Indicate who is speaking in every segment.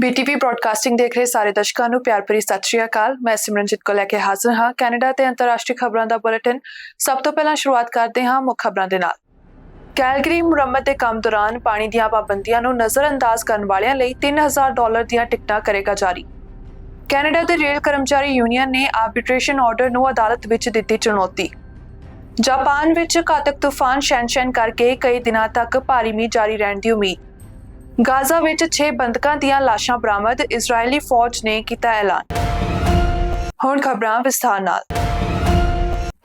Speaker 1: ਬੀਟੀਵੀ broadcasting ਦੇਖ ਰਹੇ ਸਾਰੇ ਦਰਸ਼ਕਾਂ ਨੂੰ, ਪਿਆਰ ਭਰੀ ਸਤਿ ਸ਼੍ਰੀ ਅਕਾਲ। ਮੈਂ ਸਿਮਰਨਜੀਤ ਕੋ ਲੈ ਕੇ ਹਾਜ਼ਰ ਹਾਂ। ਕੈਨੇਡਾ ਤੇ ਅੰਤਰਰਾਸ਼ਟਰੀ ਖਬਰਾਂ ਦਾ ਬੁਲੇਟਿਨ। ਸਭ ਤੋਂ ਪਹਿਲਾਂ ਸ਼ੁਰੂਆਤ ਕਰਦੇ ਹਾਂ ਮੁੱਖ ਖਬਰਾਂ ਦੇ ਨਾਲ। ਕੈਲਗਰੀ ਮੁਰੰਮਤ ਦੇ ਕੰਮ ਦੌਰਾਨ ਪਾਣੀ ਦੀਆਂ ਪਾਬੰਦੀਆਂ ਨੂੰ ਨਜ਼ਰਅੰਦਾਜ਼ ਕਰਨ ਵਾਲਿਆਂ ਲਈ 3000 ਡਾਲਰ ਦੀਆਂ ਟਿਕਟਾਂ ਕਰੇਗਾ ਜਾਰੀ। ਕੈਨੇਡਾ ਦੇ ਰੇਲ ਕਰਮਚਾਰੀ ਯੂਨੀਅਨ ਨੇ ਆਰਬਿਟ੍ਰੇਸ਼ਨ ਆਰਡਰ ਨੂੰ ਅਦਾਲਤ ਵਿੱਚ ਦਿੱਤੀ ਚੁਣੌਤੀ। ਜਾਪਾਨ ਵਿੱਚ ਘਾਤਕ ਤੂਫਾਨ ਸ਼ੈਨਸ਼ੈਨ ਕਰਕੇ ਕਈ ਦਿਨਾਂ ਤੱਕ ਭਾਰੀ ਮੀਂਹ ਜਾਰੀ ਰਹਿਣ ਦੀ ਉਮੀਦ। ਗਾਜ਼ਾ ਵਿੱਚ 6 ਬੰਦਕਾਂ ਦੀਆਂ ਲਾਸ਼ਾਂ ਬਰਾਮਦ ਇਜ਼ਰਾਈਲੀ ਫੌਜ ਨੇ ਕੀਤਾ ਐਲਾਨ। ਹੁਣ ਖਬਰਾਂ ਵਿਸਥਾਰ ਨਾਲ।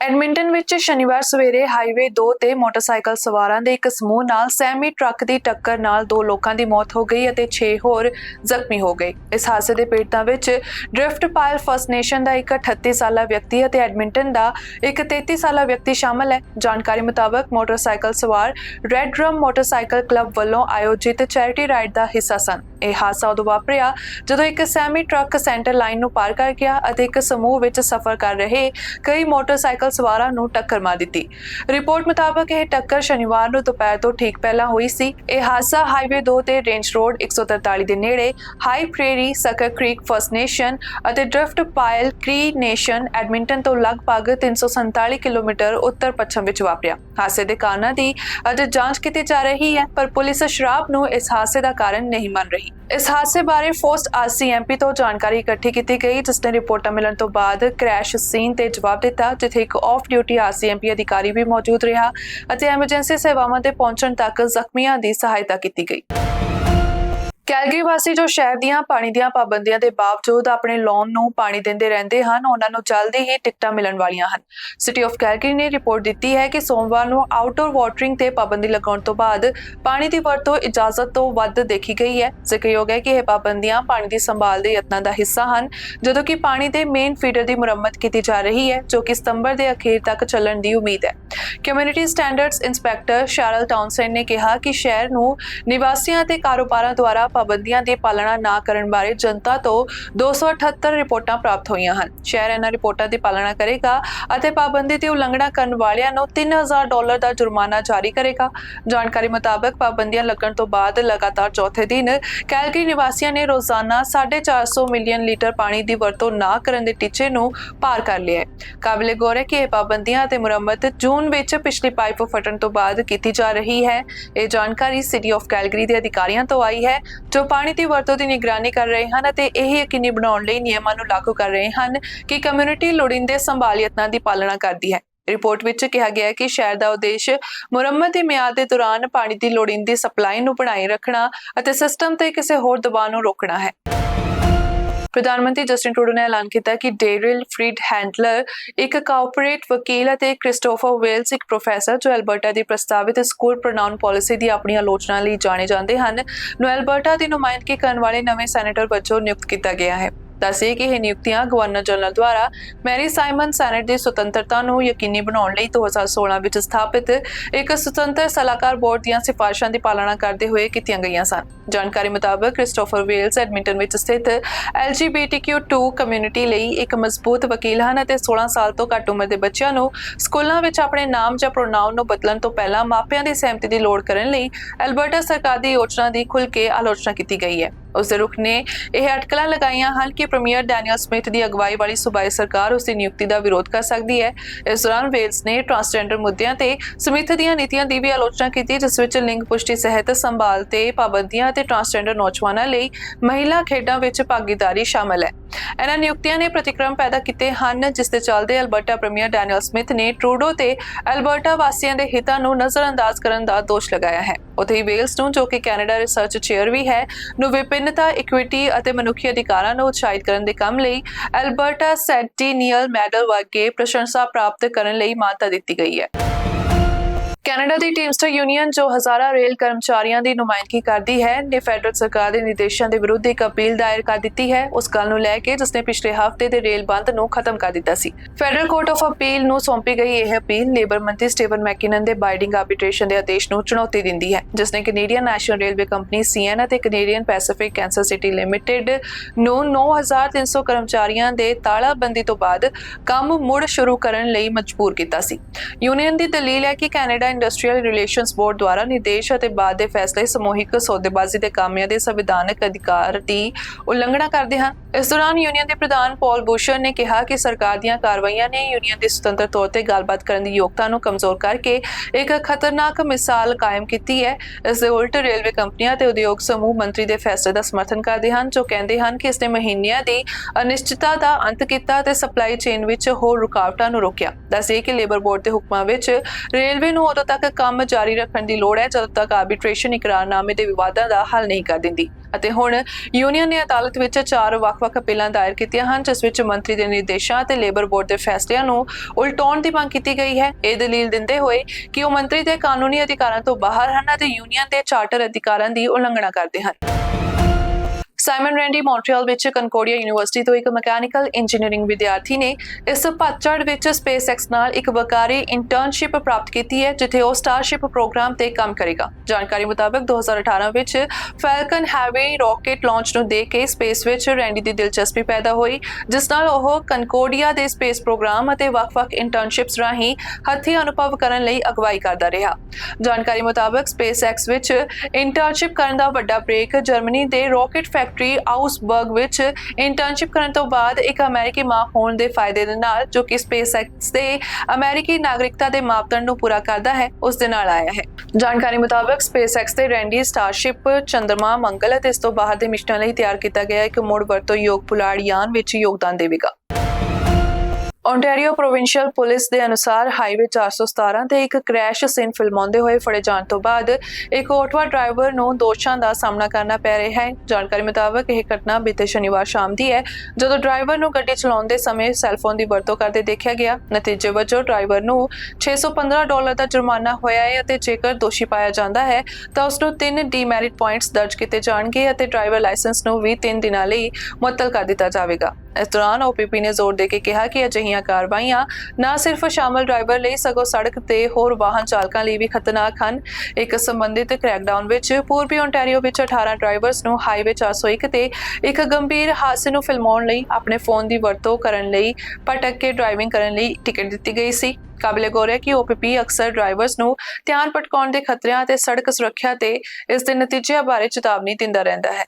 Speaker 1: ਐਡਮਿੰਟਨ ਵਿੱਚ ਸ਼ਨੀਵਾਰ ਸਵੇਰੇ ਹਾਈਵੇ 2 ਤੇ ਮੋਟਰਸਾਈਕਲ ਸਵਾਰਾਂ ਦੇ ਇੱਕ ਸਮੂਹ ਨਾਲ ਸੈਮੀ ਟਰੱਕ ਦੀ ਟੱਕਰ ਨਾਲ ਦੋ ਲੋਕਾਂ ਦੀ ਮੌਤ ਹੋ ਗਈ ਅਤੇ 6 ਹੋਰ ਜ਼ਖਮੀ ਹੋ ਗਏ। ਇਸ ਹਾਦਸੇ ਦੇ ਪੀੜਤਾਂ ਵਿੱਚ ਡ੍ਰਿਫਟ ਪਾਇਲ ਫਸਟ ਨੇਸ਼ਨ ਦਾ ਇੱਕ 38 ਸਾਲਾ ਵਿਅਕਤੀ ਅਤੇ ਐਡਮਿੰਟਨ ਦਾ ਇੱਕ 33 ਸਾਲਾ ਵਿਅਕਤੀ ਸ਼ਾਮਲ ਹੈ। ਜਾਣਕਾਰੀ ਮੁਤਾਬਕ ਮੋਟਰਸਾਈਕਲ ਸਵਾਰ ਰੈੱਡ ਡਰਮ ਮੋਟਰਸਾਈਕਲ ਕਲੱਬ ਵੱਲੋਂ ਆਯੋਜਿਤ ਚੈਰਿਟੀ ਰਾਈਡ ਦਾ ਹਿੱਸਾ ਸਨ। ਇਹ ਹਾਦਸਾ ਉਦੋਂ ਵਾਪਰਿਆ ਜਦੋਂ ਇੱਕ ਸੈਮੀ ਟਰੱਕ ਸੈਂਟਰ ਲਾਈਨ ਨੂੰ ਪਾਰ ਕਰ ਗਿਆ ਅਤੇ ਇੱਕ ਸਮੂਹ ਵਿੱਚ ਸਫ਼ਰ ਕਰ ਰਹੇ ਕਈ ਮੋਟਰਸਾਈਕਲ ਸਵਾਰਾਂ ਨੂੰ ਟੱਕਰ ਮਾਰ ਦਿੱਤੀ। ਰਿਪੋਰਟ ਮੁਤਾਬਕ ਇਹ ਟੱਕਰ ਸ਼ਨੀਵਾਰ ਨੂੰ ਦੁਪਹਿਰ ਤੋਂ ਠੀਕ ਪਹਿਲਾਂ ਹੋਈ ਸੀ। ਇਹ ਹਾਦਸਾ ਹਾਈਵੇ 2 ਤੇ ਰੇਂਜ ਰੋਡ 143 ਦੇ ਨੇੜੇ High Prairie, Sucker Creek, First Nation ਅਤੇ Driftpile Cree Nation, Edmonton ਤੋਂ ਲਗਭਗ 347 ਕਿਲੋਮੀਟਰ ਉੱਤਰ ਪੱਛਮ ਵਿੱਚ ਵਾਪਰਿਆ। ਹਾਦਸੇ ਦੇ ਕਾਰਨਾਂ ਦੀ ਅਜੇ ਜਾਂਚ ਕੀਤੀ ਜਾ ਰਹੀ ਹੈ, ਪਰ ਪੁਲਿਸ ਸ਼ਰਾਬ ਨੂੰ ਇਸ ਹਾਦਸੇ ਦਾ ਕਾਰਨ ਨਹੀਂ ਮੰਨ ਰਹੀ। ਇਸ ਹਾਦਸੇ ਬਾਰੇ ਫੋਸਟ ਆਰਸੀਐਮਪੀ ਤੋਂ ਜਾਣਕਾਰੀ ਇਕੱਠੀ ਕੀਤੀ ਗਈ, ਜਿਸ ਨੇ ਰਿਪੋਰਟਾਂ ਮਿਲਣ ਤੋਂ ਬਾਅਦ ਕ੍ਰੈਸ਼ ਸੀਨ ਤੇ ਜਵਾਬ ਦਿੱਤਾ, ਜਿੱਥੇ ਇੱਕ ਆਫ ਡਿਊਟੀ ਆਰਸੀਐਮਪੀ ਅਧਿਕਾਰੀ ਵੀ ਮੌਜੂਦ ਰਿਹਾ ਅਤੇ ਐਮਰਜੈਂਸੀ ਸੇਵਾਵਾਂ ਤੇ ਪਹੁੰਚਣ ਤੱਕ ਜ਼ਖਮੀਆਂ ਦੀ ਸਹਾਇਤਾ ਕੀਤੀ ਗਈ। ਕੈਲਗਰੀ ਵਾਸੀ ਜੋ ਸ਼ਹਿਰ ਦੀਆਂ ਪਾਣੀ ਦੀਆਂ ਪਾਬੰਦੀਆਂ ਦੇ ਬਾਵਜੂਦ ਆਪਣੇ ਲੋਨ ਨੂੰ ਪਾਣੀ ਦਿੰਦੇ ਰਹਿੰਦੇ ਹਨ, ਉਹਨਾਂ ਨੂੰ ਜਲਦੀ ਹੀ ਟਿਕਟਾਂ ਮਿਲਣ ਵਾਲੀਆਂ ਹਨ। ਸਿਟੀ ਆਫ ਕੈਲਗਰੀ ਨੇ ਰਿਪੋਰਟ ਦਿੱਤੀ ਹੈ ਕਿ ਸੋਮਵਾਰ ਨੂੰ ਆਊਟਡੋਰ ਵਾਟਰਿੰਗ ਤੇ ਪਾਬੰਦੀ ਲਗਾਉਣ ਤੋਂ ਬਾਅਦ ਪਾਣੀ ਦੀ ਵਰਤੋਂ ਇਜਾਜ਼ਤ ਤੋਂ ਵੱਧ ਦੇਖੀ ਗਈ ਹੈ। ਜ਼ਿਕਰਯੋਗ ਹੈ ਕਿ ਇਹ ਪਾਬੰਦੀਆਂ ਪਾਣੀ ਦੀ ਸੰਭਾਲ ਦੇ ਯਤਨਾਂ ਦਾ ਹਿੱਸਾ ਹਨ, ਜਦੋਂ ਕਿ ਪਾਣੀ ਦੇ ਮੇਨ ਫੀਡਰ ਦੀ ਮੁਰੰਮਤ ਕੀਤੀ ਜਾ ਰਹੀ ਹੈ, ਜੋ ਕਿ ਸਤੰਬਰ ਦੇ ਅਖੀਰ ਤੱਕ ਚੱਲਣ ਦੀ ਉਮੀਦ ਹੈ। Community standards inspector Sharl Townsend ਨੇ ਕਿਹਾ ਕਿ ਸ਼ਹਿਰ ਨੂੰ ਨਿਵਾਸੀਆਂ ਅਤੇ ਕਾਰੋਬਾਰਾਂ ਦੁਆਰਾ ਪਾਬੰਦੀਆਂ ਦੀ ਪਾਲਣਾ ਨਾ ਕਰਨ ਬਾਰੇ ਜਨਤਾ ਤੋਂ 278 ਰਿਪੋਰਟਾਂ ਪ੍ਰਾਪਤ ਹੋਈਆਂ ਹਨ। ਸ਼ਹਿਰ ਇਹਨਾਂ ਰਿਪੋਰਟਾਂ ਦੀ ਪਾਲਣਾ ਕਰੇਗਾ ਅਤੇ ਪਾਬੰਦੀ ਦੀ ਉਲੰਘਣਾ ਕਰਨ ਵਾਲਿਆਂ ਨੂੰ 3000 ਡਾਲਰ ਦਾ ਜੁਰਮਾਨਾ ਜਾਰੀ ਕਰੇਗਾ। ਜਾਣਕਾਰੀ ਮੁਤਾਬਕ ਪਾਬੰਦੀਆਂ ਲੱਗਣ ਤੋਂ ਬਾਅਦ ਲਗਾਤਾਰ ਚੌਥੇ ਦਿਨ ਕੈਲਗਰੀ ਨਿਵਾਸੀਆਂ ਨੇ ਰੋਜ਼ਾਨਾ 450 ਮਿਲੀਅਨ ਲੀਟਰ ਪਾਣੀ ਦੀ ਵਰਤੋਂ ਨਾ ਕਰਨ ਦੇ ਟੀਚੇ ਨੂੰ ਪਾਰ ਕਰ ਲਿਆ ਹੈ। ਕਾਬਲੇ ਗੌਰ ਹੈ ਕਿ ਇਹ ਪਾਬੰਦੀਆਂ ਅਤੇ ਮੁਰੰਮਤ ਜੂਨ ਵਿੱਚ ਪਿਛਲੀ ਪਾਈਪ ਫਟਣ ਤੋਂ ਬਾਅਦ ਕੀਤੀ ਜਾ ਰਹੀ ਹੈ। ਇਹ ਜਾਣਕਾਰੀ ਸਿਟੀ ਆਫ ਕੈਲਗਰੀ ਦੇ ਅਧਿਕਾਰੀਆਂ ਤੋਂ ਆਈ ਹੈ। ਜੋ ਪਾਣੀ ਦੀ ਵਰਤੋਂ ਦੀ ਨਿਗਰਾਨੀ ਕਰ ਰਹੇ ਹਨ ਅਤੇ ਇਹ ਯਕੀਨੀ ਬਣਾਉਣ ਲਈ ਨਿਯਮਾਂ ਨੂੰ ਲਾਗੂ ਕਰ ਰਹੇ ਹਨ ਕਿ ਕਮਿਊਨਿਟੀ ਲੋੜੀਂਦੇ ਸੰਭਾਲ ਯਤਨਾਂ ਦੀ ਪਾਲਣਾ ਕਰਦੀ ਹੈ। ਰਿਪੋਰਟ ਵਿੱਚ ਕਿਹਾ ਗਿਆ ਹੈ ਕਿ ਸ਼ਹਿਰ ਦਾ ਉਦੇਸ਼ ਮੁਰੰਮਤ ਦੀ ਮਿਆਦ ਦੇ ਦੌਰਾਨ ਪਾਣੀ ਦੀ ਲੋੜੀਂਦੀ ਸਪਲਾਈ ਨੂੰ ਬਣਾਈ ਰੱਖਣਾ ਅਤੇ ਸਿਸਟਮ ਤੇ ਕਿਸੇ ਹੋਰ ਦਬਾਅ ਨੂੰ ਰੋਕਣਾ ਹੈ। ਪ੍ਰਧਾਨ ਮੰਤਰੀ ਜਸਟਿਨ ਟਰੂਡੋ ਨੇ ਐਲਾਨ ਕੀਤਾ ਕਿ ਡੇਰਿਲ ਫਰੀਡ ਹੈਂਡਲਰ ਇੱਕ ਕਾਰਪੋਰੇਟ ਵਕੀਲ ਅਤੇ ਕ੍ਰਿਸਟੋਫਰ ਵੇਲਸ ਇੱਕ ਪ੍ਰੋਫੈਸਰ ਜੋ ਐਲਬਰਟਾ ਦੀ ਪ੍ਰਸਤਾਵਿਤ ਸਕੂਲ ਪ੍ਰੋਨਾਉਨ ਪਾਲਿਸੀ ਦੀ ਆਪਣੀ ਆਲੋਚਨਾ ਲਈ ਜਾਣੇ ਜਾਂਦੇ ਹਨ, ਨੂੰ ਐਲਬਰਟਾ ਦੀ ਨੁਮਾਇੰਦਗੀ ਕਰਨ ਵਾਲੇ ਨਵੇਂ ਸੈਨੇਟਰ ਵਜੋਂ ਨਿਯੁਕਤ ਕੀਤਾ ਗਿਆ ਹੈ। ਦੱਸੇ ਕਿ ਇਹ ਨਿਯੁਕਤੀਆਂ ਗਵਰਨਰ ਜਨਰਲ ਦੁਆਰਾ ਮੈਰੀ ਸਾਈਮਨ ਸੈਨੇਟ ਦੀ ਸੁਤੰਤਰਤਾ ਨੂੰ ਯਕੀਨੀ ਬਣਾਉਣ ਲਈ 2016 ਵਿੱਚ ਸਥਾਪਿਤ ਇੱਕ ਸੁਤੰਤਰ ਸਲਾਹਕਾਰ ਬੋਰਡ ਦੀਆਂ ਸਿਫਾਰਸ਼ਾਂ ਦੀ ਪਾਲਣਾ ਕਰਦੇ ਹੋਏ ਕੀਤੀਆਂ ਗਈਆਂ ਸਨ। ਜਾਣਕਾਰੀ ਮੁਤਾਬਕ ਕ੍ਰਿਸਟੋਫਰ ਵੇਲਸ ਐਡਮਿੰਟਨ ਵਿੱਚ ਸਥਿਤ LGBTQ2 ਕਮਿਊਨਿਟੀ ਲਈ ਇੱਕ ਮਜ਼ਬੂਤ ਵਕੀਲ ਹਨ ਅਤੇ 16 ਸਾਲ ਤੋਂ ਘੱਟ ਉਮਰ ਦੇ ਬੱਚਿਆਂ ਨੂੰ ਸਕੂਲਾਂ ਵਿੱਚ ਆਪਣੇ ਨਾਮ ਜਾਂ ਪ੍ਰੋਨਾਉਨ ਨੂੰ ਬਦਲਣ ਤੋਂ ਪਹਿਲਾਂ ਮਾਪਿਆਂ ਦੀ ਸਹਿਮਤੀ ਦੀ ਲੋੜ ਕਰਨ ਲਈ ਐਲਬਰਟਾ ਸਰਕਾਰ ਦੀ ਯੋਜਨਾ ਦੀ ਖੁੱਲ੍ਹ ਕੇ ਆਲੋਚਨਾ ਕੀਤੀ ਗਈ ਹੈ। ਉਸ ਦੇ ਰੁਖ ਨੇ ਇਹ ਅਟਕਲਾਂ ਲਗਾਈਆਂ ਹਨ ਕਿ ਪ੍ਰੀਮੀਅਰ ਡੈਨੀਅਲ ਸਮਿਥ ਦੀ ਅਗਵਾਈ ਵਾਲੀ ਸੂਬਾਈ ਸਰਕਾਰ ਉਸ ਦੀ ਨਿਯੁਕਤੀ ਦਾ ਵਿਰੋਧ ਕਰ ਸਕਦੀ ਹੈ। ਇਸ ਦੌਰਾਨ ਵੇਲਸ ਨੇ ਟਰਾਂਸਜੈਂਡਰ ਮੁੱਦਿਆਂ ਤੇ ਸਮਿਥ ਦੀਆਂ ਨੀਤੀਆਂ ਦੀ ਵੀ ਆਲੋਚਨਾ ਕੀਤੀ, ਜਿਸ ਵਿੱਚ ਲਿੰਗ ਪੁਸ਼ਟੀ, ਸਹਿਤ ਸੰਭਾਲ ਤੇ ਪਾਬੰਦੀਆਂ ਅਤੇ ਟਰਾਂਸਜੈਂਡਰ ਨੌਜਵਾਨਾਂ ਲਈ ਮਹਿਲਾ ਖੇਡਾਂ ਵਿੱਚ ਭਾਗੀਦਾਰੀ ਸ਼ਾਮਲ ਹੈ। ਇਹਨਾਂ ਨਿਯੁਕਤੀਆਂ ਨੇ ਪ੍ਰਤੀਕਰਮ ਪੈਦਾ ਕੀਤੇ ਹਨ, ਜਿਸ ਦੇ ਚੱਲਦੇ ਅਲਬਰਟਾ ਪ੍ਰੀਮੀਅਰ ਡੈਨੀਅਲ ਸਮਿਥ ਨੇ ਟਰੂਡੋ ਤੇ ਅਲਬਰਟਾ ਵਾਸੀਆਂ ਦੇ ਹਿੱਤਾਂ ਨੂੰ ਨਜ਼ਰਅੰਦਾਜ਼ ਕਰਨ ਦਾ ਦੋਸ਼ ਲਗਾਇਆ ਹੈ। ਉਥੇ ਹੀ ਵੇਲਸ ਨੂੰ, ਜੋ ਕਿ ਕੈਨੇਡਾ ਰਿਸਰਚ ਚੇਅਰ ਵੀ ਹੈ, ਨੂੰ ਵਿਭਿੰਨਤਾ ਇਕੁਇਟੀ ਅਤੇ ਮਨੁੱਖੀ ਅਧਿਕਾਰਾਂ ਨੂੰ ਉਤਸ਼ਾਹਿਤ ਕਰਨ ਦੇ ਕੰਮ ਲਈ ਅਲਬਰਟਾ ਸੈਂਟੀਨੀਅਲ ਮੈਡਲ ਵਰਗੇ ਪ੍ਰਸ਼ੰਸਾ ਪ੍ਰਾਪਤ ਕਰਨ ਲਈ ਮਾਨਤਾ ਦਿੱਤੀ ਗਈ ਹੈ। ਕੈਨੇਡਾ ਦੀ ਟੀਮਸਟਰ ਯੂਨੀਅਨ ਜੋ ਹਜ਼ਾਰਾਂ ਰੇਲ ਕਰਮਚਾਰੀਆਂ ਦੀ ਨੁਮਾਇੰਦਗੀ ਕਰਦੀ ਹੈ, ਨੇ ਫੈਡਰਲ ਸਰਕਾਰ ਦੇ ਨਿਰਦੇਸ਼ਾਂ ਦੇ ਵਿਰੁੱਧ ਇੱਕ ਅਪੀਲ ਦਾਇਰ ਕਰ ਦਿੱਤੀ ਹੈ। ਉਸ ਗੱਲ ਨੂੰ ਲੈ ਕੇ ਜਿਸ ਨੇ ਪਿਛਲੇ ਹਫ਼ਤੇ ਦੇ ਰੇਲ ਬੰਦ ਨੂੰ ਖਤਮ ਕਰ ਦਿੱਤਾ ਸੀ। ਫੈਡਰਲ ਕੋਰਟ ਆਫ ਅਪੀਲ ਨੂੰ ਸੌਂਪੀ ਗਈ ਇਹ ਅਪੀਲ ਲੇਬਰ ਮੰਤਰੀ ਸਟੀਵਨ ਮੈਕਿਨਨ ਦੇ ਬਾਈਡਿੰਗ ਆਰਬਿਟ੍ਰੇਸ਼ਨ ਦੇ ਆਦੇਸ਼ ਨੂੰ ਚੁਣੌਤੀ ਦਿੰਦੀ ਹੈ ਜਿਸ ਨੇ Canadian National Railway company CN ਅਤੇ Canadian Pacific Kansas City Limited ਨੂੰ 9300 ਕਰਮਚਾਰੀਆਂ ਦੇ ਤਾਲਾਬੰਦੀ ਤੋਂ ਬਾਅਦ ਕੰਮ ਮੁੜ ਸ਼ੁਰੂ ਕਰਨ ਲਈ ਮਜਬੂਰ ਕੀਤਾ ਸੀ। ਯੂਨੀਅਨ ਦੀ ਦਲੀਲ ਹੈ ਕਿ ਕੈਨੇਡਾ ਇੰਡਸਟਰੀਅਲ ਰਿਲੇਸ਼ਨਸ ਬੋਰਡ ਦੁਆਰਾ ਨਿਰਦੇਸ਼ ਅਤੇ ਬਾਅਦ ਦੇ ਫੈਸਲੇ ਸਮੂਹਿਕ ਸੌਦੇਬਾਜ਼ੀ ਦੇ ਕਾਮਿਆਂ ਦੇ ਸੰਵਿਧਾਨਕ ਅਧਿਕਾਰ ਦੀ ਉਲੰਘਣਾ ਕਰਦੇ ਹਨ। ਇਸ ਦੌਰਾਨ ਯੂਨੀਅਨ ਦੇ ਪ੍ਰਧਾਨ ਪੌਲ ਬੂਸ਼ਰ ਨੇ ਕਿਹਾ ਕਿ ਸਰਕਾਰ ਦੀਆਂ ਕਾਰਵਾਈਆਂ ਨੇ ਯੂਨੀਅਨ ਦੀ ਸੁਤੰਤਰ ਤੌਰ ਤੇ ਗੱਲਬਾਤ ਕਰਨ ਦੀ ਯੋਗਤਾ ਨੂੰ ਕਮਜ਼ੋਰ ਕਰਕੇ ਇੱਕ ਖਤਰਨਾਕ ਮਿਸਾਲ ਕਾਇਮ ਕੀਤੀ ਹੈ। ਇਸ ਦੇ ਉਲਟ ਰੇਲਵੇ ਕੰਪਨੀਆਂ ਤੇ ਉਦਯੋਗ ਸਮੂਹ ਮੰਤਰੀ ਦੇ ਫੈਸਲੇ ਦਾ ਸਮਰਥਨ ਕਰਦੇ ਹਨ, ਜੋ ਕਹਿੰਦੇ ਹਨ ਕਿ ਇਸ ਨੇ ਮਹੀਨਿਆਂ ਦੀ ਅਨਿਸ਼ਚਿਤਤਾ ਦਾ ਅੰਤ ਕੀਤਾ ਤੇ ਸਪਲਾਈ ਚੇਨ ਵਿੱਚ ਹੋਰ ਰੁਕਾਵਟਾਂ ਨੂੰ ਰੋਕਿਆ। ਦੱਸੇ ਕਿ ਲੇਬਰ ਬੋਰਡ ਦੇ ਹੁਕਮਾਂ ਵਿੱਚ ਰੇਲਵੇ ਨੂੰ ਉਦੋਂ ਤੱਕ ਕੰਮ ਜਾਰੀ ਰੱਖਣ ਦੀ ਲੋੜ ਹੈ, ਜਦੋਂ ਤੱਕ ਆਰਬਿਟ੍ਰੇਸ਼ਨ ਇਕਰਾਰਨਾਮੇ ਦੇ ਵਿਵਾਦਾਂ ਦਾ ਹੱਲ ਨਹੀਂ ਕਰ ਦਿੰਦੀ। ਅਤੇ ਹੁਣ ਯੂਨੀਅਨ ਨੇ ਅਦਾਲਤ ਵਿੱਚ ਚਾਰ ਵੱਖ-ਵੱਖ ਅਪੀਲਾਂ ਦਾਇਰ ਕੀਤੀਆਂ ਹਨ, ਜਿਸ ਵਿੱਚ ਮੰਤਰੀ ਦੇ ਨਿਰਦੇਸ਼ਾਂ ਅਤੇ ਲੇਬਰ ਬੋਰਡ ਦੇ ਫੈਸਲਿਆਂ ਨੂੰ ਉਲਟਾਉਣ ਦੀ ਮੰਗ ਕੀਤੀ ਗਈ ਹੈ। ਇਹ ਦਲੀਲ ਦਿੰਦੇ ਹੋਏ ਕਿ ਉਹ ਮੰਤਰੀ ਦੇ ਕਾਨੂੰਨੀ ਅਧਿਕਾਰਾਂ ਤੋਂ ਬਾਹਰ ਹਨ ਅਤੇ ਯੂਨੀਅਨ ਦੇ ਚਾਰਟਰ ਅਧਿਕਾਰਾਂ ਦੀ ਉਲੰਘਣਾ ਕਰਦੇ ਹਨ। ਸਾਈਮਨ ਰੈਂਡੀ ਮੌਂਟਰੀਅਲ ਵਿੱਚ ਕੰਕੋਰਡੀਆ ਯੂਨੀਵਰਸਿਟੀ ਤੋਂ ਇੱਕ ਮਕੈਨੀਕਲ ਇੰਜੀਨੀਅਰਿੰਗ ਵਿਦਿਆਰਥੀ ਨੇ ਇਸ ਪਤਝੜ ਵਿੱਚ ਸਪੇਸਐਕਸ ਨਾਲ ਇੱਕ ਵਕਾਰੀ ਇੰਟਰਨਸ਼ਿਪ ਪ੍ਰਾਪਤ ਕੀਤੀ ਹੈ, ਜਿੱਥੇ ਉਹ ਸਟਾਰਸ਼ਿਪ ਪ੍ਰੋਗਰਾਮ ਤੇ ਕੰਮ ਕਰੇਗਾ। ਜਾਣਕਾਰੀ ਮੁਤਾਬਕ 2018 ਵਿੱਚ ਫੈਲਕਨ ਹੈਵੀ ਰਾਕੇਟ ਲਾਂਚ ਨੂੰ ਦੇਖ ਕੇ ਸਪੇਸ ਵਿੱਚ ਰੈਂਡੀ ਦੀ ਦਿਲਚਸਪੀ ਪੈਦਾ ਹੋਈ, ਜਿਸ ਨਾਲ ਉਹ ਕੰਕੋਰਡੀਆ ਦੇ ਸਪੇਸ ਪ੍ਰੋਗਰਾਮ ਅਤੇ ਵੱਖ-ਵੱਖ ਇੰਟਰਨਸ਼ਿਪਸ ਰਾਹੀਂ ਹੱਥੀਂ ਅਨੁਭਵ ਕਰਨ ਲਈ ਅਗਵਾਈ ਕਰਦਾ ਰਿਹਾ। ਜਾਣਕਾਰੀ ਮੁਤਾਬਕ ਸਪੇਸਐਕਸ ਵਿੱਚ ਇੰਟਰਨਸ਼ਿਪ ਕਰਨ ਦਾ ਵੱਡਾ ਬ੍ਰੇਕ ਜਰਮਨੀ ਦੇ ਰਾਕੇਟ ਫੈਕਟਰੀ ਆਊਸਬਰਗ ਵਿੱਚ ਇੰਟਰਨਸ਼ਿਪ ਕਰਨ ਤੋਂ ਬਾਅਦ ਇੱਕ ਅਮਰੀਕੀ ਮਾਂ ਹੋਣ ਦੇ ਫਾਇਦੇ ਦੇ ਨਾਲ, ਜੋ ਕਿ ਸਪੇਸਐਕਸ ਦੇ ਅਮਰੀਕੀ ਨਾਗਰਿਕਤਾ ਦੇ ਮਾਪਦੰਡ ਨੂੰ ਪੂਰਾ ਕਰਦਾ ਹੈ, ਉਸ ਦੇ ਨਾਲ ਆਇਆ ਹੈ। ਜਾਣਕਾਰੀ ਮੁਤਾਬਕ ਸਪੇਸਐਕਸ ਦੇ ਰੈਂਡੀ ਸਟਾਰਸ਼ਿਪ ਚੰਦਰਮਾ ਮੰਗਲ ਅਤੇ ਇਸ ਤੋਂ ਬਾਹਰ ਦੇ ਮਿਸ਼ਨਾਂ ਲਈ ਤਿਆਰ ਕੀਤਾ ਗਿਆ ਇੱਕ ਮੁੜ ਵਰਤੋਂ ਯੋਗ ਪੁਲਾੜ ਯਾਨ ਵਿੱਚ ਯੋਗਦਾਨ ਦੇਵੇਗਾ। ਓਨਟਾਰੀਓ ਪ੍ਰੋਵਿੰਸ਼ੀਅਲ ਪੁਲਿਸ ਦੇ ਅਨੁਸਾਰ ਹਾਈਵੇ 417 ਤੇ ਇੱਕ ਕ੍ਰੈਸ਼ ਸੀਨ ਫਿਲਮਾਉਂਦੇ ਹੋਏ ਫੜੇ ਜਾਣ ਤੋਂ ਬਾਅਦ ਇੱਕ ਆਟਵਾ ਡਰਾਈਵਰ ਨੂੰ ਦੋਸ਼ਾਂ ਦਾ ਸਾਹਮਣਾ ਕਰਨਾ ਪੈ ਰਿਹਾ ਹੈ। ਜਾਣਕਾਰੀ ਮੁਤਾਬਕ ਇਹ ਘਟਨਾ ਬੀਤੇ ਸ਼ਨੀਵਾਰ ਸ਼ਾਮ ਦੀ ਹੈ। ਜਦੋਂ ਡਰਾਈਵਰ ਨੂੰ ਗੱਡੀ ਚਲਾਉਂਦੇ ਸਮੇਂ ਸੈੱਲਫੋਨ ਦੀ ਵਰਤੋਂ ਕਰਦੇ ਦੇਖਿਆ ਗਿਆ, ਨਤੀਜੇ ਵਜੋਂ ਡਰਾਈਵਰ ਨੂੰ 615 ਡਾਲਰ ਦਾ ਜੁਰਮਾਨਾ ਹੋਇਆ ਹੈ ਅਤੇ ਜੇਕਰ ਦੋਸ਼ੀ ਪਾਇਆ ਜਾਂਦਾ ਹੈ, ਤਾਂ ਉਸ ਨੂੰ ਤਿੰਨ ਡੀਮੈਰਿਟ ਪੁਆਇੰਟਸ ਦਰਜ ਕੀਤੇ ਜਾਣਗੇ ਅਤੇ ਡਰਾਈਵਰ ਲਾਇਸੈਂਸ ਨੂੰ ਵੀ 3 ਦਿਨਾਂ ਲਈ ਮੁਅੱਤਲ ਕਰ ਦਿੱਤਾ ਜਾਵੇਗਾ। ਇਸ ਦੌਰਾਨ ਓਪੀਪੀ ਨੇ ਜ਼ੋਰ ਦੇ ਕੇ ਕਿਹਾ ਕਿ ਅਜਿਹੀਆਂ ਕਾਰਵਾਈਆਂ ਨਾ ਸਿਰਫ ਸ਼ਾਮਲ ਡਰਾਈਵਰ ਲਈ, ਸਗੋਂ ਸੜਕ ਤੇ ਹੋਰ ਵਾਹਨ ਚਾਲਕਾਂ ਲਈ ਵੀ ਖਤਰਨਾਕ ਹਨ। ਇੱਕ ਸੰਬੰਧਿਤ ਕ੍ਰੈਕਡਾਊਨ ਵਿੱਚ ਪੂਰਬੀ ਓਨਟਾਰੀਓ ਵਿੱਚ 18 ਡਰਾਈਵਰਸ ਨੂੰ ਹਾਈਵੇ 401 ਤੇ ਇੱਕ ਗੰਭੀਰ ਹਾਦਸੇ ਨੂੰ ਫਿਲਮਾਉਣ ਲਈ ਆਪਣੇ ਫੋਨ ਦੀ ਵਰਤੋਂ ਕਰਨ ਲਈ ਭਟਕ ਕੇ ਡਰਾਈਵਿੰਗ ਕਰਨ ਲਈ ਟਿਕਟ ਦਿੱਤੀ ਗਈ ਸੀ। ਕਾਬਲੇ ਗੌਰ ਹੈ ਕਿ ਓਪੀਪੀ ਅਕਸਰ ਡਰਾਈਵਰਸ ਨੂੰ ਧਿਆਨ ਭਟਕਾਉਣ ਦੇ ਖਤਰਿਆਂ ਅਤੇ ਸੜਕ ਸੁਰੱਖਿਆ ਤੇ ਇਸ ਦੇ ਨਤੀਜਿਆਂ ਬਾਰੇ ਚੇਤਾਵਨੀ ਦਿੰਦਾ ਰਹਿੰਦਾ ਹੈ।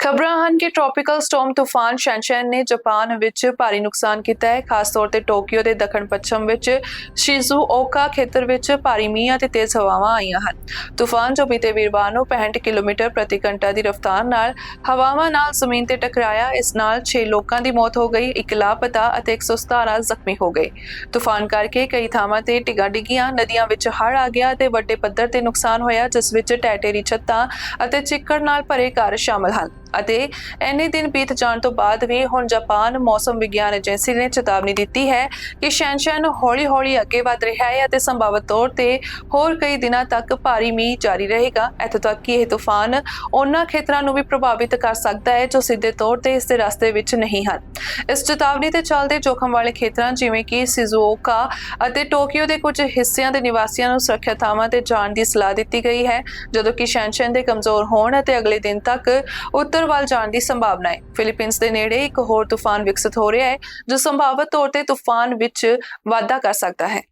Speaker 1: ਖਬਰਾਂ ਹਨ ਕਿ ਟ੍ਰੋਪੀਕਲ ਸਟਾਰਮ ਤੂਫਾਨ ਸ਼ੈਨਸ਼ੈਨ ਨੇ ਜਾਪਾਨ ਵਿੱਚ ਭਾਰੀ ਨੁਕਸਾਨ ਕੀਤਾ ਹੈ, ਖਾਸ ਤੌਰ ਤੇ ਟੋਕੀਓ ਦੇ ਦੱਖਣ ਪੱਛਮ ਵਿੱਚ ਸ਼ਿਜ਼ੂਓਕਾ ਖੇਤਰ ਵਿੱਚ ਭਾਰੀ ਮੀਂਹ ਅਤੇ ਤੇਜ਼ ਹਵਾਵਾਂ ਆਈਆਂ ਹਨ। ਤੂਫਾਨ ਜੋ ਬੀਤੇ ਵੀਰਵਾਰ ਨੂੰ 65 ਕਿਲੋਮੀਟਰ ਪ੍ਰਤੀ ਘੰਟਾ ਦੀ ਰਫ਼ਤਾਰ ਨਾਲ ਹਵਾਵਾਂ ਨਾਲ ਜ਼ਮੀਨ ਤੇ ਟਕਰਾਇਆ, ਇਸ ਨਾਲ 6 ਲੋਕਾਂ ਦੀ ਮੌਤ ਹੋ ਗਈ, ਇੱਕ ਲਾਪਤਾ ਅਤੇ 117 ਜ਼ਖਮੀ ਹੋ ਗਏ। ਤੂਫਾਨ ਕਰਕੇ ਕਈ ਥਾਵਾਂ ਤੇ ਟਿਗਾ ਡਿੱਗੀਆਂ, ਨਦੀਆਂ ਵਿੱਚ ਹੜ੍ਹ ਆ ਗਿਆ ਤੇ ਵੱਡੇ ਪੱਧਰ ਤੇ ਨੁਕਸਾਨ ਹੋਇਆ, ਜਿਸ ਵਿੱਚ ਟੈਟੇਰੀ ਛੱਤਾਂ ਅਤੇ ਚਿੱਕੜ ਨਾਲ ਭਰੇ ਘਰ ਸ਼ਾਮਲ ਹਨ। ਅਤੇ ਇੰਨੇ ਦਿਨ ਬੀਤ ਜਾਣ ਤੋਂ ਬਾਅਦ ਵੀ ਹੁਣ ਜਾਪਾਨ ਮੌਸਮ ਵਿਗਿਆਨ ਏਜੰਸੀ ਨੇ ਚੇਤਾਵਨੀ ਦਿੱਤੀ ਹੈ ਕਿ ਸ਼ੈਨਸ਼ੈਨ ਹੌਲੀ-ਹੌਲੀ ਅੱਗੇ ਵਧ ਰਿਹਾ ਹੈ ਅਤੇ ਸੰਭਾਵਤ ਤੌਰ ਤੇ ਹੋਰ ਕਈ ਦਿਨਾਂ ਤੱਕ ਭਾਰੀ ਮੀਂਹ ਜਾਰੀ ਰਹੇਗਾ। ਇੱਥੋਂ ਤੱਕ ਕਿ ਇਹ ਤੂਫਾਨ ਉਹਨਾਂ ਖੇਤਰਾਂ ਨੂੰ ਵੀ ਪ੍ਰਭਾਵਿਤ ਕਰ ਸਕਦਾ ਹੈ ਜੋ ਸਿੱਧੇ ਤੌਰ ਤੇ ਇਸ ਦੇ ਰਸਤੇ ਵਿੱਚ ਨਹੀਂ ਹਨ। ਇਸ ਚੇਤਾਵਨੀ ਤੇ ਚੱਲਦੇ ਜੋਖਮ ਵਾਲੇ ਖੇਤਰਾਂ ਜਿਵੇਂ ਕਿ ਸਿਜ਼ੂਓਕਾ ਅਤੇ ਟੋਕੀਓ ਦੇ ਕੁਝ ਹਿੱਸਿਆਂ ਦੇ ਨਿਵਾਸੀਆਂ ਨੂੰ ਸੁਰੱਖਿਅਤ ਥਾਵਾਂ ਤੇ ਜਾਣ ਦੀ ਸਲਾਹ ਦਿੱਤੀ ਗਈ ਹੈ। ਜਦੋਂ ਕਿ ਸ਼ੈਨਸ਼ੈਨ ਦੇ ਕਮਜ਼ੋਰ ਹੋਣ ਅਤੇ ਅਗਲੇ ਦਿਨ ਤੱਕ ਉੱਤਰ ਵੱਲ ਜਾਣ ਦੀ ਸੰਭਾਵਨਾ ਹੈ। ਫਿਲੀਪੀਨਸ ਦੇ ਨੇੜੇ ਇੱਕ ਹੋਰ ਤੂਫਾਨ ਵਿਕਸਿਤ ਹੋ ਰਿਹਾ ਹੈ, ਜੋ ਸੰਭਾਵਤ ਤੌਰ ਤੇ ਤੂਫਾਨ ਵਿੱਚ ਵਾਧਾ ਕਰ ਸਕਦਾ ਹੈ।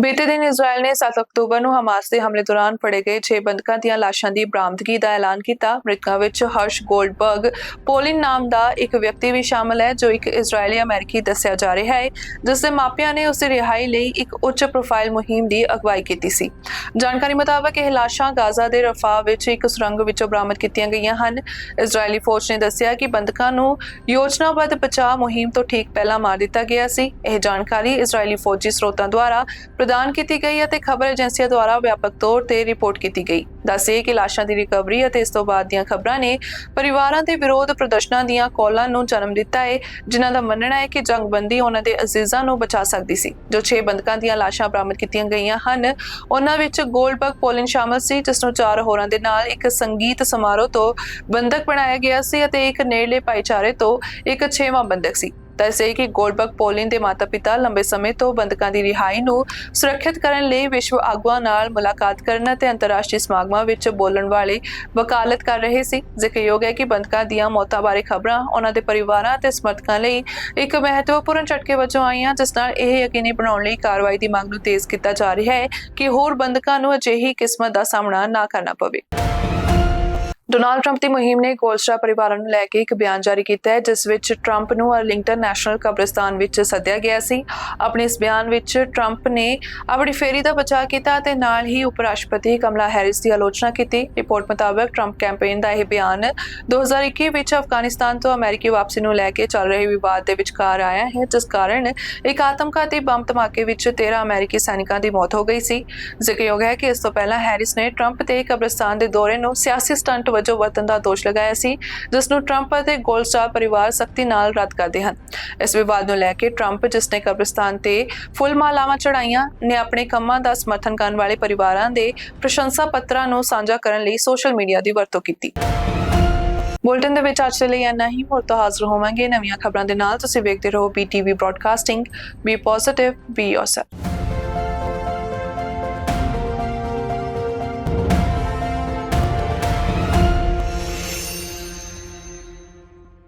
Speaker 1: ਬੀਤੇ ਦਿਨ ਇਜ਼ਰਾਈਲ ਨੇ 7 ਅਕਤੂਬਰ ਨੂੰ ਹਮਾਸ ਦੇ ਹਮਲੇ ਦੌਰਾਨ ਫੜੇ ਗਏ 6 ਬੰਦਕਾਂ ਦੀਆਂ ਲਾਸ਼ਾਂ ਦੀ ਬਰਾਮਦਗੀ ਦਾ ਐਲਾਨ ਕੀਤਾ। ਮ੍ਰਿਤਕਾਂ ਵਿੱਚ ਹਰਸ਼ ਗੋਲਡਬਰਗ ਪੋਲਿਨ ਨਾਮ ਦਾ ਇੱਕ ਵਿਅਕਤੀ ਵੀ ਸ਼ਾਮਲ ਹੈ, ਜੋ ਇੱਕ ਇਜ਼ਰਾਈਲੀ ਅਮਰੀਕੀ ਦੱਸਿਆ ਜਾ ਰਿਹਾ ਹੈ, ਜਿਸ ਦੇ ਮਾਪਿਆਂ ਨੇ ਉਸ ਦੀ ਰਿਹਾਈ ਲਈ ਇੱਕ ਉੱਚ ਪ੍ਰੋਫਾਈਲ ਮੁਹਿੰਮ ਦੀ ਅਗਵਾਈ ਕੀਤੀ ਸੀ। ਜਾਣਕਾਰੀ ਮੁਤਾਬਕ ਇਹ ਲਾਸ਼ਾਂ ਗਾਜ਼ਾ ਦੇ ਰਫਾ ਵਿੱਚ ਇੱਕ ਸੁਰੰਗ ਵਿੱਚੋਂ ਬਰਾਮਦ ਕੀਤੀਆਂ ਗਈਆਂ ਹਨ। ਇਜ਼ਰਾਈਲੀ ਫੌਜ ਨੇ ਦੱਸਿਆ ਕਿ ਬੰਦਕਾਂ ਨੂੰ ਯੋਜਨਾਬੱਧ ਬਚਾਅ ਮੁਹਿੰਮ ਤੋਂ ਠੀਕ ਪਹਿਲਾਂ ਮਾਰ ਦਿੱਤਾ ਗਿਆ ਸੀ। ਇਹ ਜਾਣਕਾਰੀ ਇਜ਼ਰਾਈਲੀ ਫੌਜੀ ਸਰੋਤਾਂ ਦੁਆਰਾ ਪ੍ਰਦਾਨ ਕੀਤੀ ਗਈ ਅਤੇ ਖਬਰ ਏਜੰਸੀਆਂ ਦੁਆਰਾ ਵਿਆਪਕ ਤੌਰ ਤੇ ਰਿਪੋਰਟ ਕੀਤੀ ਗਈ। ਦੱਸੇ ਕਿ ਲਾਸ਼ਾਂ ਦੀ ਰਿਕਵਰੀ ਅਤੇ ਇਸ ਤੋਂ ਬਾਅਦ ਦੀਆਂ ਖਬਰਾਂ ਨੇ ਪਰਿਵਾਰਾਂ ਦੇ ਵਿਰੋਧ ਪ੍ਰਦਰਸ਼ਨਾਂ ਦੀਆਂ ਕਾਲਾਂ ਨੂੰ ਜਨਮ ਦਿੱਤਾ ਹੈ ਜਿਨ੍ਹਾਂ ਦਾ ਮੰਨਣਾ ਹੈ ਕਿ ਜੰਗਬੰਦੀ ਉਹਨਾਂ ਦੇ ਅਜ਼ੀਜ਼ਾਂ ਨੂੰ ਬਚਾ ਸਕਦੀ ਸੀ। ਜੋ 6 ਬੰਦਕਾਂ ਦੀਆਂ ਲਾਸ਼ਾਂ ਬਰਾਮਦ ਕੀਤੀਆਂ ਗਈਆਂ ਹਨ, ਉਹਨਾਂ ਵਿੱਚ ਗੋਲਡਬਰਗ ਪੋਲਿਨ ਸ਼ਾਮਲ ਸੀ, ਜਿਸ ਨੂੰ ਚਾਰ ਹੋਰਾਂ ਦੇ ਨਾਲ ਇੱਕ ਸੰਗੀਤ ਸਮਾਰੋਹ ਤੋਂ ਬੰਦਕ ਬਣਾਇਆ ਗਿਆ ਸੀ ਅਤੇ ਇੱਕ ਨੇੜਲੇ ਭਾਈਚਾਰੇ ਤੋਂ ਇੱਕ ਛੇਵਾਂ ਬੰਦਕ ਸੀ। ਦੱਸਦੇ ਕਿ ਗੋਲਡਬਰਗ ਪੋਲਿੰਗ ਦੇ ਮਾਤਾ-ਪਿਤਾ ਲੰਬੇ ਸਮੇਂ ਤੋਂ ਬੰਦਕਾਂ ਦੀ ਰਿਹਾਈ ਨੂੰ ਸੁਰੱਖਿਅਤ ਕਰਨ ਲਈ ਵਿਸ਼ਵ ਆਗੂਆਂ ਨਾਲ ਮੁਲਾਕਾਤ ਕਰਨ ਅਤੇ ਅੰਤਰਰਾਸ਼ਟਰੀ ਸਮਾਗਮਾਂ ਵਿੱਚ ਬੋਲਣ ਵਾਲੇ ਵਕਾਲਤ ਕਰ ਰਹੇ ਸੀ। ਜ਼ਿਕਰਯੋਗ ਹੈ ਕਿ ਬੰਦਕਾਂ ਦੀਆਂ ਮੌਤਾਂ ਬਾਰੇ ਖਬਰਾਂ ਉਹਨਾਂ ਦੇ ਪਰਿਵਾਰਾਂ ਅਤੇ ਸਮਰਥਕਾਂ ਲਈ ਇੱਕ ਮਹੱਤਵਪੂਰਨ ਝਟਕੇ ਵਜੋਂ ਆਈਆਂ, ਜਿਸ ਨਾਲ ਇਹ ਯਕੀਨੀ ਬਣਾਉਣ ਲਈ ਕਾਰਵਾਈ ਦੀ ਮੰਗ ਨੂੰ ਤੇਜ਼ ਕੀਤਾ ਜਾ ਰਿਹਾ ਹੈ ਕਿ ਹੋਰ ਬੰਦਕਾਂ ਨੂੰ ਅਜਿਹੀ ਕਿਸਮਤ ਦਾ ਸਾਹਮਣਾ ਨਾ ਕਰਨਾ ਪਵੇ। ਡੋਨਾਲਡ ਟਰੰਪ ਦੀ ਮੁਹਿੰਮ ਨੇ ਗੋਲਸਟਾ ਪਰਿਵਾਰਾਂ ਨੂੰ ਲੈ ਕੇ ਇੱਕ ਬਿਆਨ ਜਾਰੀ ਕੀਤਾ ਹੈ, ਜਿਸ ਵਿੱਚ ਟਰੰਪ ਨੂੰ ਅਰਲਿੰਗਟਨ ਨੈਸ਼ਨਲ ਕਬਰਸਤਾਨ ਵਿੱਚ ਸੱਦਿਆ ਗਿਆ ਸੀ। ਆਪਣੇ ਇਸ ਬਿਆਨ ਵਿੱਚ ਟਰੰਪ ਨੇ ਆਪਣੀ ਫੇਰੀ ਦਾ ਬਚਾਅ ਕੀਤਾ ਤੇ ਨਾਲ ਹੀ ਉਪ ਰਾਸ਼ਟਰਪਤੀ ਕਮਲਾ ਹੈਰਿਸ ਦੀ ਆਲੋਚਨਾ ਕੀਤੀ। ਰਿਪੋਰਟ ਮੁਤਾਬਕ ਟਰੰਪ ਕੈਂਪੇਨ ਦਾ ਇਹ ਬਿਆਨ 2021 ਵਿੱਚ ਅਫਗਾਨਿਸਤਾਨ ਤੋਂ ਅਮਰੀਕੀ ਵਾਪਸੀ ਨੂੰ ਲੈ ਕੇ ਚੱਲ ਰਹੇ ਵਿਵਾਦ ਦੇ ਵਿਚਕਾਰ ਆਇਆ ਹੈ, ਜਿਸ ਕਾਰਨ ਇੱਕ ਆਤਮਘਾਤੀ ਬੰਬ ਧਮਾਕੇ ਵਿੱਚ 13 ਅਮਰੀਕੀ ਸੈਨਿਕਾਂ ਦੀ ਮੌਤ ਹੋ ਗਈ ਸੀ। ਜ਼ਿਕਰਯੋਗ ਹੈ ਕਿ ਇਸ ਤੋਂ ਪਹਿਲਾਂ ਹੈਰਿਸ ਨੇ ਟਰੰਪ ਤੇ ਕਬਰਸਤਾਨ ਦੇ ਦੌਰੇ ਨੂੰ ਸਿਆਸੀ ਸਟੰਟ ਵਜੋਂ ਵਰਤਣ ਦਾ ਦੋਸ਼ ਲਗਾਇਆ ਸੀ, ਜਿਸ ਨੂੰ ਟਰੰਪ ਅਤੇ ਗੋਲਡਸਟਾਰ ਪਰਿਵਾਰ ਸਖਤੀ ਨਾਲ ਰੱਦ ਕਰਦੇ ਹਨ। ਇਸ ਵਿਵਾਦ ਨੂੰ ਲੈ ਕੇ ਟਰੰਪ ਜਿਸ ਨੇ ਕਬਰਸਤਾਨ ਤੇ ਫੁੱਲ ਮਾਲਾਵਾਂ ਚੜਾਈਆਂ ਨੇ ਆਪਣੇ ਕੰਮਾਂ ਦਾ ਸਮਰਥਨ ਕਰਨ ਵਾਲੇ ਪਰਿਵਾਰਾਂ ਦੇ ਪ੍ਰਸ਼ੰਸਾ ਪੱਤਰਾਂ ਨੂੰ ਸਾਂਝਾ ਕਰਨ ਲਈ ਸੋਸ਼ਲ ਮੀਡੀਆ ਦੀ ਵਰਤੋਂ ਕੀਤੀ। ਬੁਲਟਨ ਦੇ ਵਿੱਚ ਅੱਜ ਲਈ ਇੰਨਾ ਹੀ। ਹੋਰ ਤੋਂ ਹਾਜ਼ਰ ਹੋਵਾਂਗੇ ਨਵੀਆਂ ਖਬਰਾਂ ਦੇ ਨਾਲ। ਤੁਸੀਂ ਵੇਖਦੇ ਰਹੋ BTV broadcasting be positive be yourself